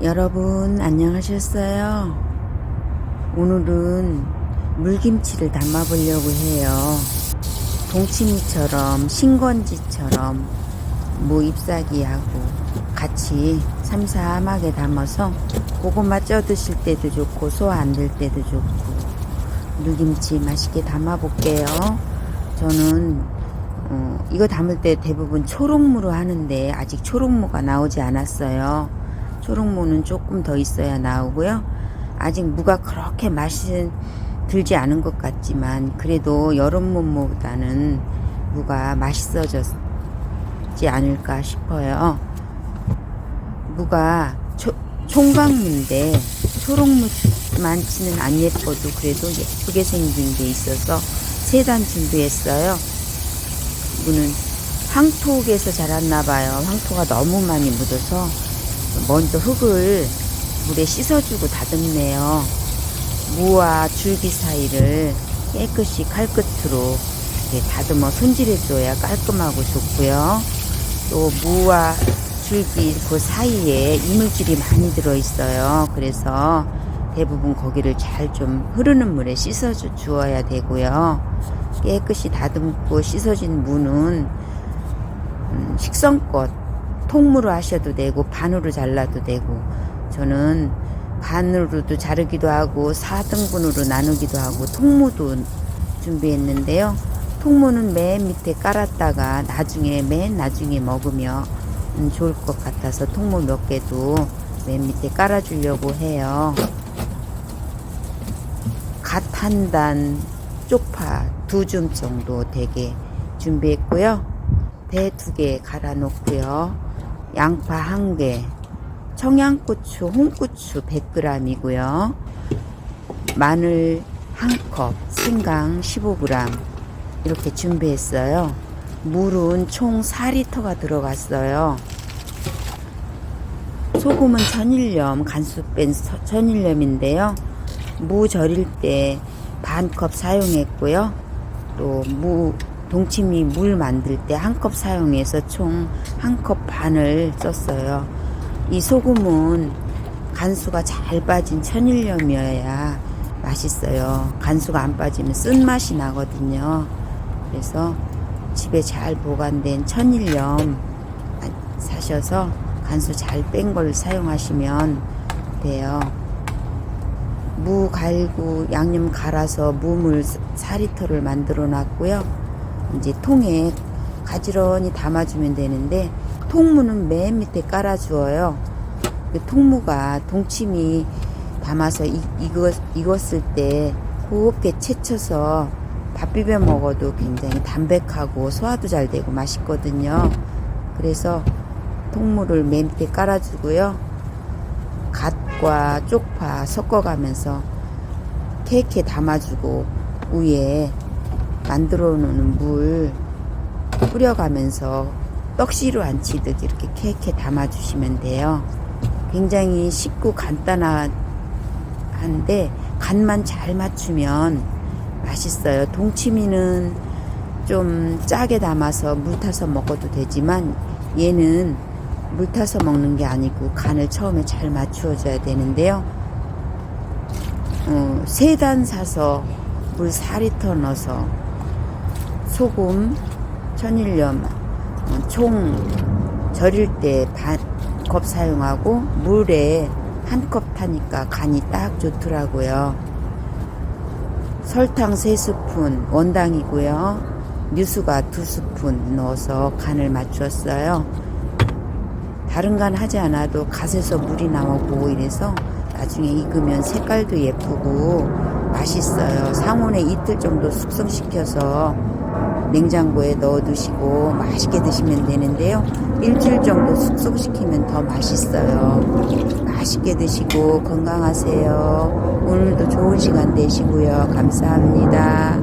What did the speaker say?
여러분 안녕하셨어요? 오늘은 물김치를 담아 보려고 해요. 동치미처럼 신건지처럼 무 잎사귀하고 같이 삼삼하게 담아서 고구마 쪄 드실 때도 좋고 소화 안 될 때도 좋고 물김치 맛있게 담아 볼게요. 저는 어, 이거 담을 때 대부분 초록무로 하는데 아직 초록무가 나오지 않았어요. 초록무는 조금 더 있어야 나오고요. 아직 무가 그렇게 맛이 들지 않은 것 같지만 그래도 여름무보다는 무가 맛있어졌지 않을까 싶어요. 무가 초, 총각무인데 초록무만치는 안 예뻐도 그래도 예쁘게 생긴 게 있어서 세 단 준비했어요. 무는 황토에서 자랐나 봐요. 황토가 너무 많이 묻어서 먼저 흙을 물에 씻어주고 다듬네요. 무와 줄기 사이를 깨끗이 칼끝으로 다듬어 손질해줘야 깔끔하고 좋고요. 또 무와 줄기 그 사이에 이물질이 많이 들어있어요. 그래서 대부분 거기를 잘 좀 흐르는 물에 씻어 주어야 되고요. 깨끗이 다듬고 씻어진 무는 음, 식성껏 통무로 하셔도 되고 반으로 잘라도 되고 저는 반으로도 자르기도 하고 4등분으로 나누기도 하고 통무도 준비했는데요. 통무는 맨 밑에 깔았다가 나중에 맨 나중에 먹으면 음, 좋을 것 같아서 통무 몇 개도 맨 밑에 깔아주려고 해요. 갓 한 단 쪽파 두 줌 정도 되게 준비했고요. 배 두 개 갈아 놓고요. 양파 한 개, 청양고추, 홍고추 100g이고요. 마늘 한 컵, 생강 15g 이렇게 준비했어요. 물은 총 4리터가 들어갔어요. 소금은 천일염, 간수 뺀 서- 천일염인데요. 무 절일 때 반 컵 사용했고요. 또 무 동치미 물 만들 때 한 컵 사용해서 총 한 컵 반을 썼어요. 이 소금은 간수가 잘 빠진 천일염이어야 맛있어요. 간수가 안 빠지면 쓴맛이 나거든요. 그래서 집에 잘 보관된 천일염 사셔서 간수 잘 뺀 걸 사용하시면 돼요. 무 갈고 양념 갈아서 무물 4리터를 만들어 놨고요. 이제 통에 가지런히 담아주면 되는데 통무는 맨 밑에 깔아주어요. 그 통무가 동치미 담아서 이, 익었, 익었을 때 곱게 채쳐서 밥 비벼 먹어도 굉장히 담백하고 소화도 잘 되고 맛있거든요. 그래서 통무를 맨 밑에 깔아주고요. 갓과 쪽파 섞어가면서 케이크에 담아주고 위에 만들어 놓은 물 뿌려가면서 떡시로 안 치듯 이렇게 케이크에 담아주시면 돼요. 굉장히 쉽고 간단한데 간만 잘 맞추면 맛있어요. 동치미는 좀 짜게 담아서 물 타서 먹어도 되지만 얘는 물 타서 먹는 게 아니고 간을 처음에 잘 맞추어줘야 되는데요. 어, 세단 사서 물 4리터 넣어서 소금, 천일염 어, 총 절일 때 반 컵 사용하고 물에 한 컵 타니까 간이 딱 좋더라고요. 설탕 3스푼 원당이고요. 뉴수가 2스푼 넣어서 간을 맞추었어요. 다른 간 하지 않아도 갓에서 물이 나오고 이래서 나중에 익으면 색깔도 예쁘고 맛있어요. 상온에 이틀 정도 숙성시켜서 냉장고에 넣어 두시고 맛있게 드시면 되는데요. 일주일 정도 숙성시키면 더 맛있어요. 맛있게 드시고 건강하세요. 오늘도 좋은 시간 되시고요. 감사합니다.